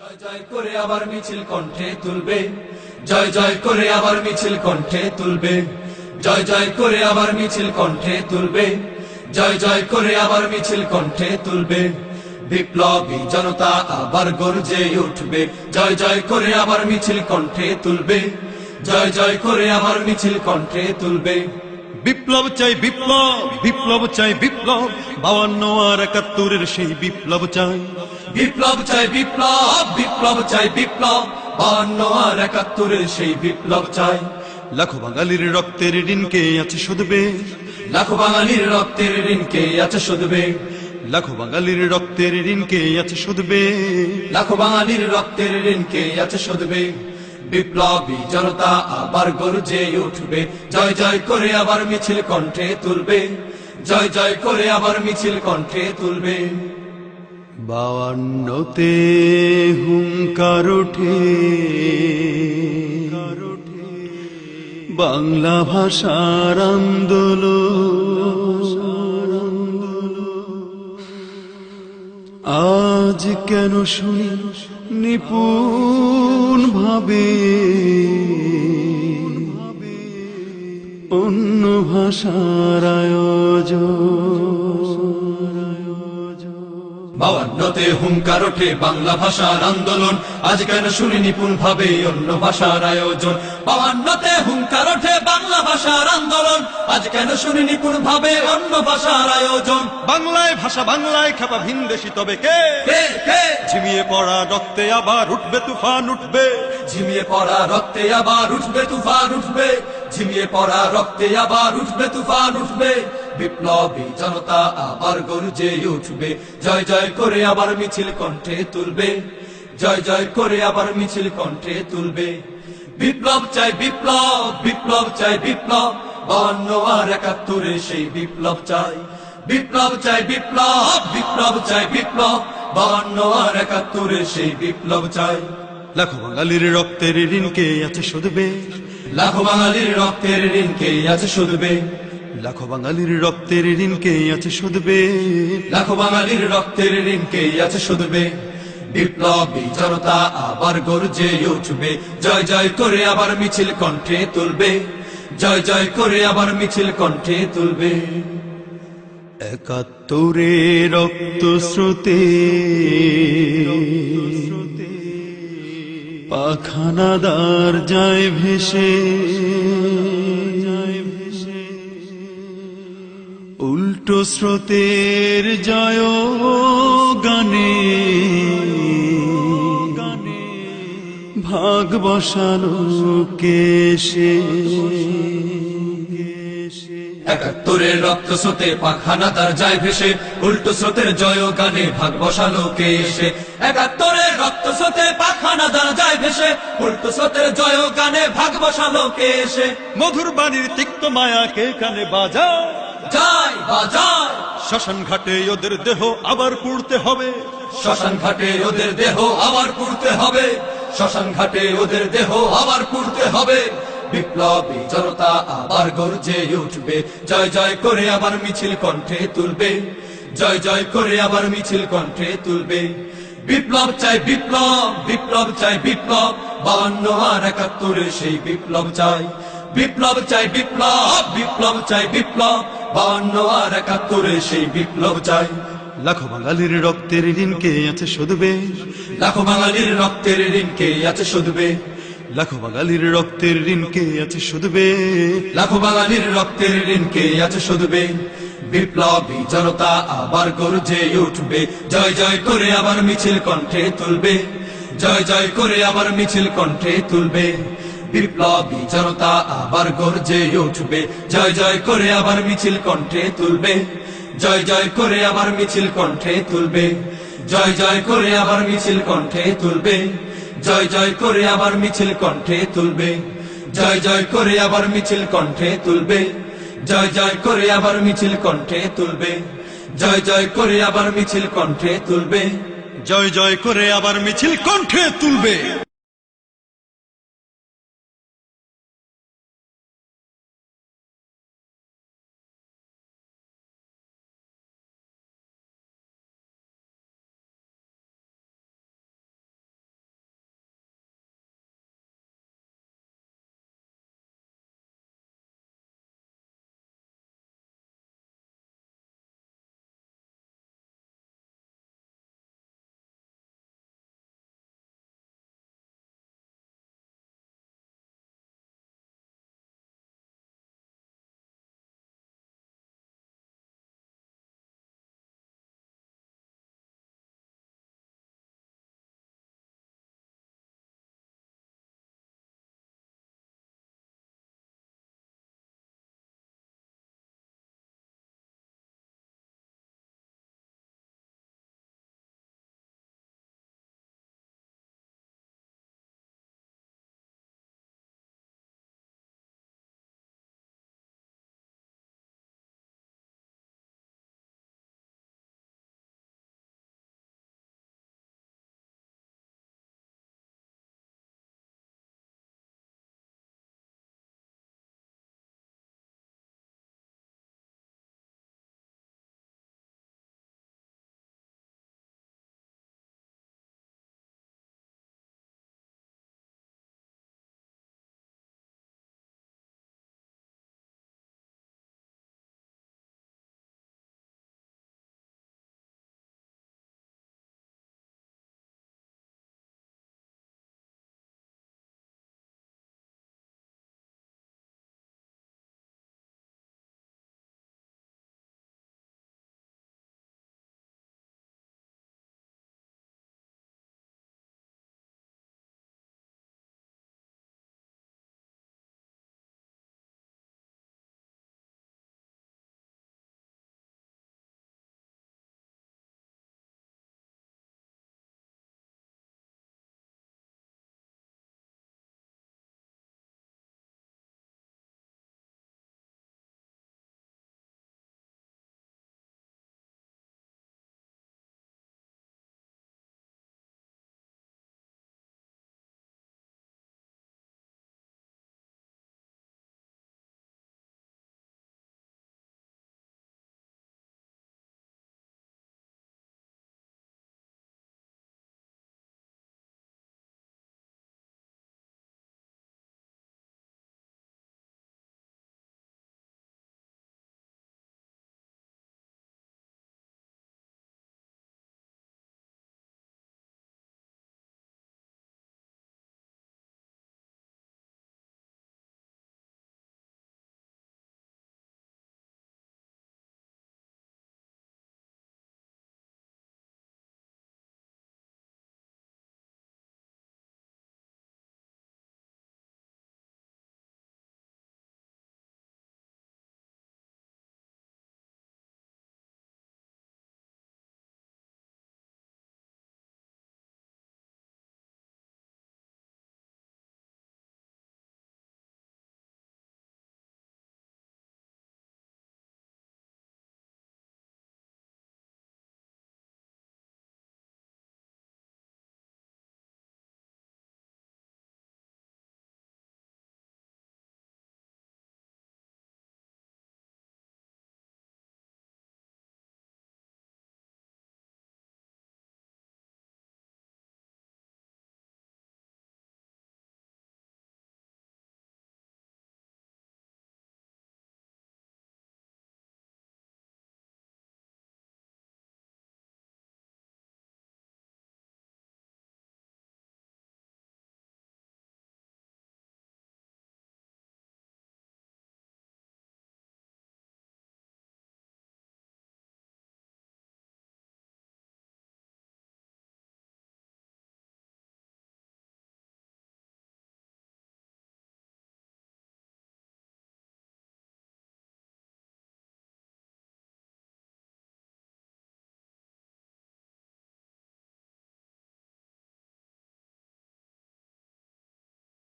জয় জয় করে আবার মিছিল কণ্ঠে তুলবে। জয় জয় করে আবার মিছিল কণ্ঠে তুলবে। জয় জয় করে আবার মিছিল কণ্ঠে তুলবে। জয় জয় করে আবার মিছিল কণ্ঠে তুলবে। বিপ্লবী জনতা আবার গর্জে উঠবে। জয় জয় করে আবার মিছিল কণ্ঠে তুলবে। জয় জয় করে আবার মিছিল কণ্ঠে তুলবে। বিপ্লব চাই বিপ্লব বিপ্লব চাই বিপ্লব বাউান্ন আর একাত্তরের সেই বিপ্লব চাই। বিপ্লব চাই বিপ্লব বিপ্লব চাই বিপ্লব বান্ন আর একাত্তরের সেই বিপ্লব চাই। লাখো বাঙালির রক্তের ঋণকে আছে শুধবে? লাখো বাঙালির রক্তের ঋণকে আছে শুধবে? লাখো বাঙালির রক্তের ঋণকে আছে শুধবে? লাখো বাঙালির রক্তের ঋণকে আছে শুধবে? বিপ্লবী জনতা আবার গর্জে উঠবে। জয় জয় করে আবার মিছিল কণ্ঠে তুলবে। জয় জয় করে আবার মিছিল কণ্ঠে তুলবে। বাউান্নতে হুঙ্কার ওঠে। বাংলা ভাষার আন্দোলন। আজ কেন শুনি নিপুণ ভাবে? অন্য ভাষার আয়োজন। বাউান্নতে হুঙ্কার ওঠে বাংলা ভাষার আন্দোলন। আজ কেন শুনি নিপুণ ভাবে অন্য ভাষার আয়োজন? বাউান্নতে হুঙ্কার ওঠে বাংলা ভাষার আন্দোলন। আজ কেন শুনি নিপুণ ভাবে অন্য ভাষার আয়োজন? বাংলায় ভাষা বাংলায় খেপা ভিনদেশি তবে কে? ঝিমিয়ে পড়া রক্তে আবার উঠবে তুফান উঠবে। ঝিমিয়ে পড়া রক্তে আবার উঠবে তুফান উঠবে। ঝিমিয়ে পড়া রক্তে আবার উঠবে তুফান উঠবে। বিপ্লবী জনতা আবার গর্জে উঠবে। জয় জয় করে আবার মিছিল কণ্ঠে তুলবে। জয় জয় করে আবার মিছিল কণ্ঠে তুলবে। বিপ্লব চাই বিপ্লব বিপ্লব চাই বিপ্লব। বান্ন আর একাত্তরে সেই বিপ্লব চাই। বিপ্লব চাই বিপ্লব বিপ্লব চাই বিপ্লব। বান্ন আর একাত্তরে সেই বিপ্লব চাই। লাখো বাঙালির রক্তের ঋণকে আছে শুধবে? লাখো বাঙালির রক্তের ঋণকে আছে শুধবে? লাখো বাঙালির রক্তের ঋণকে আছে শুধবে। লাখো বাঙালির রক্তের ঋণকে আছে শুধবে। বিপ্লবী জনতা আবার গর্জে উঠবে। জয় জয় করে আবার মিছিল কণ্ঠে তুলবে। জয় জয় করে আবার মিছিল কণ্ঠে তুলবে। একাত্তরে রক্ত স্রোতে। পাখানাদার যায় ভেসে। স্রোতের জয় গানে। ভাগ বসালো কেশে। একাত্তরের রক্ত স্রোতে পাখানা তার যায় ভেসে উল্টো স্রোতের জয় গানে ভাগ বসালো কে এসে একাত্তরের রক্ত স্রোতে পাখানা তার যায় ভেসে উল্টো স্রোতের জয় গানে ভাগ বসালো কে এসে মধুর বাণীর তিক্ত মায়া কে কানে বাজা বাজায় শ্মশান ঘাটে ওদের দেহ আবার পুড়তে হবে। শ্মশান ঘাটে ওদের দেহ আবার পুড়তে হবে। শ্মশান ঘাটে ওদের দেহ আবার পুড়তে হবে। বিপ্লবী জনতা আবার গর্জে উঠবে। জয় জয় করে আবার মিছিল কণ্ঠে তুলবে। জয় জয় করে আবার মিছিল কণ্ঠে তুলবে। বিপ্লব চাই বিপ্লব বিপ্লব চাই বিপ্লব। বান্ন আর একাত্তরে সেই বিপ্লব চাই। বিপ্লব চাই বিপ্লব বিপ্লব চাই বিপ্লব। বান্ন আর একাত্তরে সেই বিপ্লব চাই। লাখো বাঙালির রক্তের ঋণকে আছে শুধবে? লাখো বাঙালির রক্তের ঋণকে আছে শুধবে? লাখো বাঙালির রক্তের ঋণকে আছে শুধবে? লাখো বাঙালির রক্তের ঋণকে আছে শুধবে? বিপ্লবী জনতা আবার গর্জে উঠবে। জয় জয় করে আবার মিছিল কণ্ঠে তুলবে। জয় জয় করে আবার মিছিল কণ্ঠে তুলবে। বিপ্লবী জনতা আবার গর্জে উঠবে। জয় জয় করে আবার মিছিল কণ্ঠে তুলবে। জয় জয় করে আবার মিছিল কণ্ঠে তুলবে। জয় জয় করে আবার মিছিল কণ্ঠে তুলবে। জয় জয় করে আবার মিছিল কণ্ঠে তুলবে। জয় জয় করে আবার মিছিল কণ্ঠে তুলবে। জয় জয় করে আবার মিছিল কণ্ঠে তুলবে। জয় জয় করে আবার মিছিল কণ্ঠে তুলবে। জয় জয় করে আবার মিছিল কণ্ঠে তুলবে।